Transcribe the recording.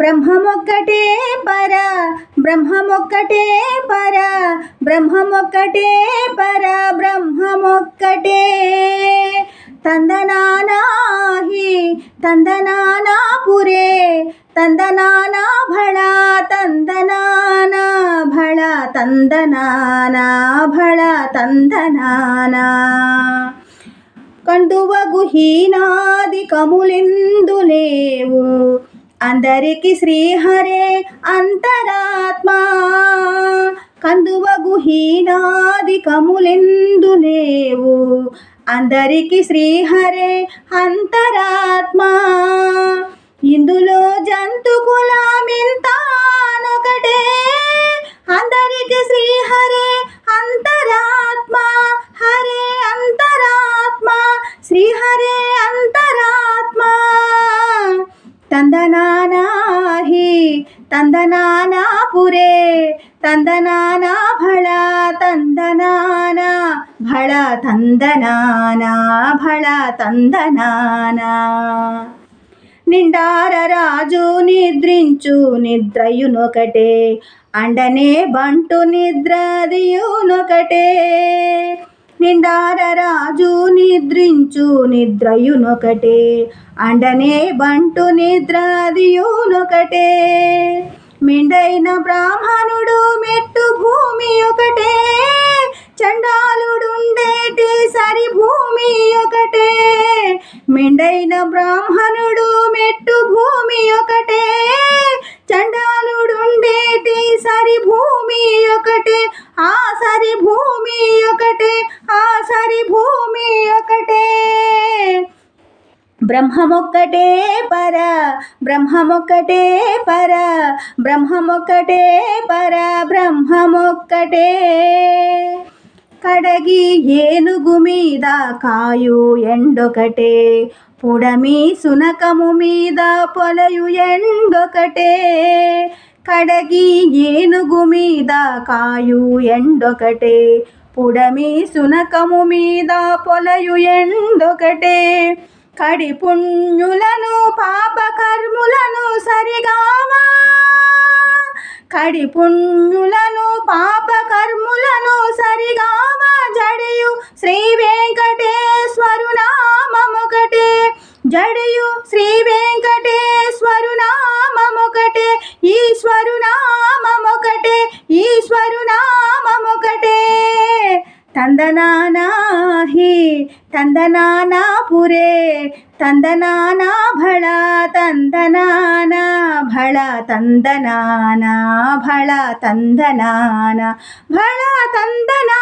బ్రహ్మమొక్కటే పర బ్రహ్మమొక్కటే పర బ్రహ్మమొక్కటే పర బ్రహ్మమొక్కటే. తందనానాహి తందనానా పురే తందనానా భళ తందనానా. భళ తందనానా భళ తందనానా కండువ గుహీనాది కములెందు లేవు అందరికీ శ్రీహరే అంతరాత్మ. కందువ గుహీనాది కములెందు లేవు. అందరికీ శ్రీహరే అంతరాత్మ. ఇందులో జంతుకుల తందనానాహి తందనానా పురే తందనానా భళ తందనానా భళ తందనానా భళ తందనానా. నిండార రాజు నిద్రించు నిద్రయునొకటే అండనే బంటు నిద్రదియునొకటే. నిండార రాజు నిద్రించు నిద్రయునొకటే అండనే బంటు నిద్రదియునొకటే. మెండైన బ్రాహ్మణుడు మెట్టు భూమి ఒకటే చండాలుడుండేటి సరి భూమి ఒకటే మెండైన బ్రాహ్మణుడు మెట్టు భూమి ఒకటే చండాలుడుండేటి సరి భూమి ఒకటే ఆ సరి భూమి ఒకటే ఆ సరి భూమి ఒకటే బ్రహ్మమొక్కటే పర బ్రహ్మమొక్కటే పర బ్రహ్మమొక్కటే పర బ్రహ్మమొక్కటే. కడగి ఏనుగు మీద కాయు ఎండొకటే పుడమి సునకము మీద పొలయు ఎండొకటే. కడగి ఏనుగు మీద కాయు ఎండొకటే పుడమి సునకము మీద పొలయు ఎండొకటే. కడి పుణ్యులను పాపకర్ములను సరిగావా? కడి పుణ్యులను పాపకర్ములను సరిగావా? జడియు శ్రీ వెంకటేశ్వరు నామముకటే జడియు శ్రీ వెంకటేశ్వరు నామముకటే ఈశ్వరు నామముకటే ఈశ్వరు నా తందనానాహి తందనానా పురే తందనానా భళ తందనానా భళ తందనానా భళ తందనానా భళ తందనానా